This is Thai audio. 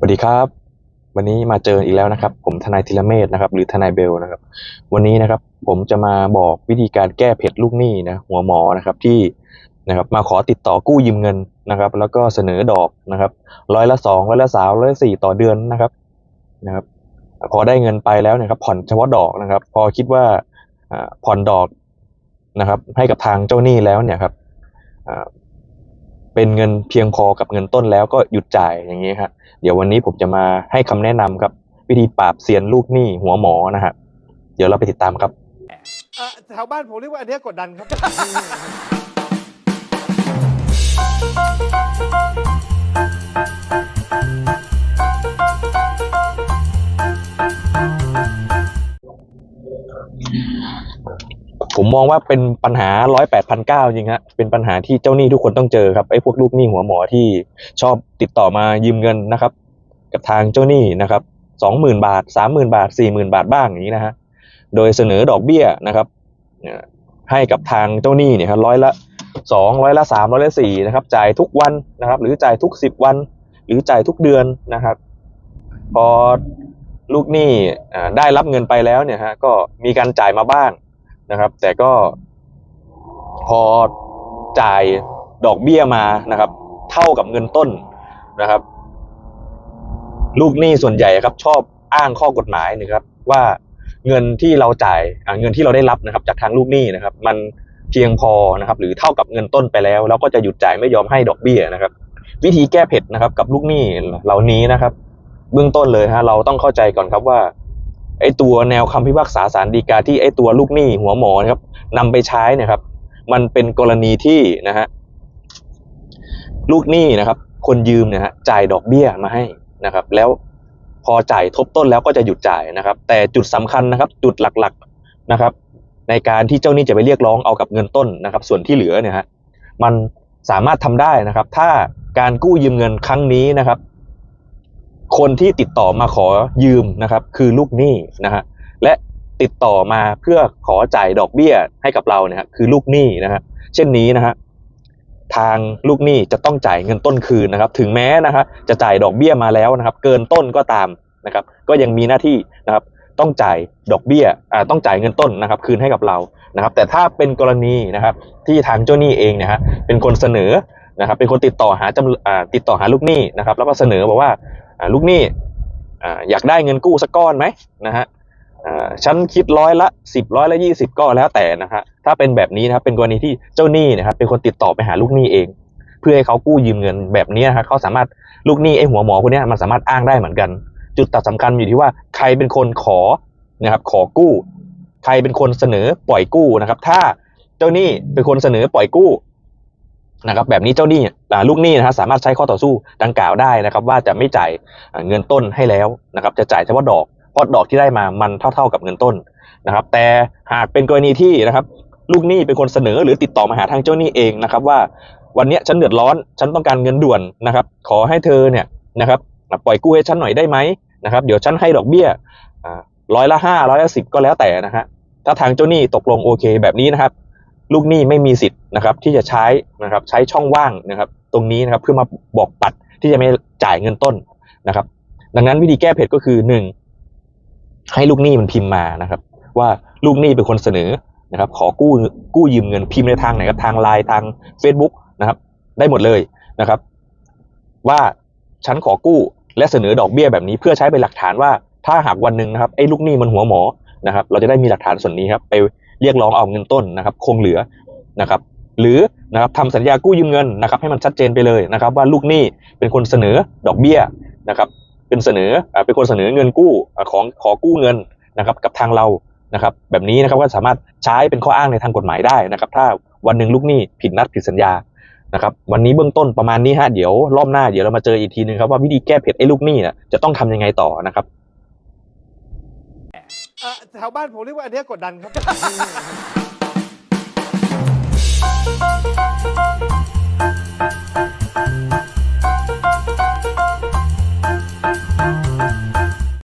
สวัสดีครับ วันนี้มาเจออีกแล้วนะครับ ผมทนายธีรเมธนะครับ หรือทนายเบลนะครับ วันนี้นะครับ ผมจะมาบอกวิธีการแก้เผ็ดลูกหนี้นะหัวหมอนะครับที่นะครับ มาขอติดต่อกู้ยืมเงินนะครับ แล้วก็เสนอดอกนะครับร้อยละสองร้อยละสามร้อยละสี่ต่อเดือนนะครับนะครับ พอได้เงินไปแล้วเนะครับ ผ่อนเฉพาะดอกนะครับ พอคิดว่าผ่อนดอกนะครับ ให้กับทางเจ้าหนี้แล้วเนี่ยครับ เป็นเงินเพียงพอกับเงินต้นแล้วก็หยุดจ่ายอย่างนี้ครับเดี๋ยววันนี้ผมจะมาให้คำแนะนำครับ วิธีปราบเซียนลูกหนี้หัวหมอนะฮะเดี๋ยวเราไปติดตามครับแถวบ้านผมเรียกว่าอันนี้กดดันครับ มองว่าเป็นปัญหาร้อยแปดพันเก้าจริงฮะเป็นปัญหาที่เจ้าหนี้ทุกคนต้องเจอครับไอ้พวกลูกหนี้หัวหมอที่ชอบติดต่อมายืมเงินนะครับ กับทางเจ้าหนี้นะครับสองหมื่นบาทสามหมื่นบาทสี่หมื่นบาทบ้างอย่างนี้นะฮะโดยเสนอดอกเบี้ยนะครับให้กับทางเจ้าหนี้เนี่ยครับร้อยละสองร้อยละสามร้อยละสี่นะครับ จ่ายทุกวันนะครับ หรือจ่ายทุกสิบวัน หรือจ่ายทุกเดือนนะครับ พอลูกหนี้ได้รับเงินไปแล้วเนี่ยฮะก็มีการจ่ายมาบ้าง นะครับ แต่ก็พอจ่ายดอกเบี้ยมานะครับ เท่ากับเงินต้นนะครับ ลูกหนี้ส่วนใหญ่ครับ ชอบอ้างข้อกฎหมายนะครับ ว่าเงินที่เราจ่ายเงินที่เราได้รับนะครับ จากทางลูกหนี้นะครับ มันเพียงพอนะครับ หรือเท่ากับเงินต้นไปแล้วเราก็จะหยุดจ่ายไม่ยอมให้ดอกเบี้ยนะครับ วิธีแก้เผ็ดนะครับ กับลูกหนี้เหล่านี้นะครับ เบื้องต้นเลยฮะเราต้องเข้าใจก่อนครับว่า ไอ้ตัวแนวคำพิพากษาศาลฎีกาที่ไอ้ตัวลูกหนี้หัวหมอนะครับนำไปใช้เนะครับ มันเป็นกรณีที่นะฮะลูกหนี้นะครับ คนยืมเนี่ยฮะจ่ายดอกเบี้ยมาให้นะครับ แล้วพอจ่ายทบต้นแล้วก็จะหยุดจ่ายนะครับ แต่จุดสำคัญนะครับ จุดหลักๆนะครับ ในการที่เจ้าหนี้จะไปเรียกร้องเอากับเงินต้นนะครับ ส่วนที่เหลือเนี่ยฮะมันสามารถทำได้นะครับ ถ้าการกู้ยืมเงินครั้งนี้นะครับ คนที่ติดต่อมาขอยืมนะครับ คือลูกหนี้นะฮะและติดต่อมาเพื่อขอจ่ายดอกเบี้ยให้กับเราเนี่ยคือลูกหนี้นะฮะเช่นนี้นะฮะทางลูกหนี้จะต้องจ่ายเงินต้นคืนนะครับ ถึงแม้นะฮะจะจ่ายดอกเบี้ยมาแล้วนะครับ เกินต้นก็ตามนะครับ ก็ยังมีหน้าที่นะครับ ต้องจ่ายดอกเบี้ยอ่าต้องจ่ายเงินต้นนะครับ คืนให้กับเรานะครับ แต่ถ้าเป็นกรณีนะครับ ที่ทางเจ้าหนี้เองเนี่ยฮะเป็นคนเสนอนะครับ เป็นคนติดต่อหาจำอ่าติดต่อหาลูกหนี้นะครับ แล้วก็เสนอบอกว่า ลูกหนี้อ่อยากได้เงินกู้สักก้อนไหมนะฮะฉันคิดร้อยละสิบร้อยละยี่สิบก็แล้วแต่นะฮะถ้าเป็นแบบนี้นะครับเป็นกรณีที่เจ้าหนี้นะครับเป็นคนติดต่อไปหาลูกหนี้เอง เพื่อให้เขากู้ยืมเงินแบบนี้นะฮะเขาสามารถลูกหนี้ไอ้หัวหมอพวกเนี้มันสามารถอ้างได้เหมือนกัน จุดตัดสำคัญอยู่ที่ว่าใครเป็นคนขอนะครับขอกู้ ใครเป็นคนเสนอปล่อยกู้นะครับ ถ้าเจ้าหนี้เป็นคนเสนอปล่อยกู้ นะครับแบบนี้เจ้าหนี้ลูกหนี้นะฮะสามารถใช้ข้อต่อสู้ดังกล่าวได้นะครับ ว่าจะไม่จ่ายเงินต้นให้แล้วนะครับ จะจ่ายเฉพาะดอกเพราะดอกที่ได้มามันเท่า ๆกับเงินต้นนะครับ แต่หากเป็นกรณีที่นะครับ ลูกหนี้เป็นคนเสนอหรือติดต่อมาหาทางเจ้าหนี้เองนะครับ ว่าวันนี้ฉันเดือดร้อน ฉันต้องการเงินด่วนนะครับ ขอให้เธอเนี่ยนะครับปล่อยกู้ให้ฉันหน่อยได้ไหมนะครับ เดี๋ยวฉันให้ดอกเบี้ยร้อยละห้าร้อยละสิบก็แล้วแต่นะฮะถ้าทางเจ้าหนี้ตกลงโอเคแบบนี้นะครับ ลูกหนี้ไม่มีสิทธิ์นะครับที่จะใช้นะครับใช้ช่องว่างนะครับตรงนี้นะครับเพื่อมาบอกปัดที่จะไม่จ่ายเงินต้นนะครับ ดังนั้นวิธีแก้เผ็ดก็คือหนึ่งให้ลูกหนี้มันพิมพ์มานะครับ ว่าลูกหนี้เป็นคนเสนอนะครับ ขอกู้กู้ยืมเงินพิมพ์ในทางไหนครับทางไลน์ทาง Facebook นะครับ ได้หมดเลยนะครับ ว่าฉันขอกู้และเสนอดอกเบี้ยแบบนี้ เพื่อใช้เป็นหลักฐานว่าถ้าหากวันหนึ่งนะครับไอ้ลูกหนี้มันหัวหมอนะครับ เราจะได้มีหลักฐานส่วนนี้ครับไป เรียกร้องเอาเงินต้นนะครับคงเหลือนะครับหรือนะครับทำสัญญากู้ยืมเงินนะครับให้มันชัดเจนไปเลยนะครับว่าลูกหนี้เป็นคนเสนอดอกเบี้ยนะครับเป็นเสนอเป็นคนเสนอเงินกู้ของขอกู้เงินนะครับกับทางเรานะครับแบบนี้นะครับก็สามารถใช้เป็นข้ออ้างในทางกฎหมายได้นะครับถ้าวันหนึ่งลูกหนี้ผิดนัดผิดสัญญานะครับวันนี้เบื้องต้นประมาณนี้ฮะเดี๋ยวรอบหน้าเดี๋ยวเรามาเจออีกทีนึงครับว่าวิธีแก้เผ็ดไอ้ลูกหนี้นะจะต้องทำยังไงต่อนะครับ แถวบ้านผมเรียกว่าอันเนี้ยกดดันครับ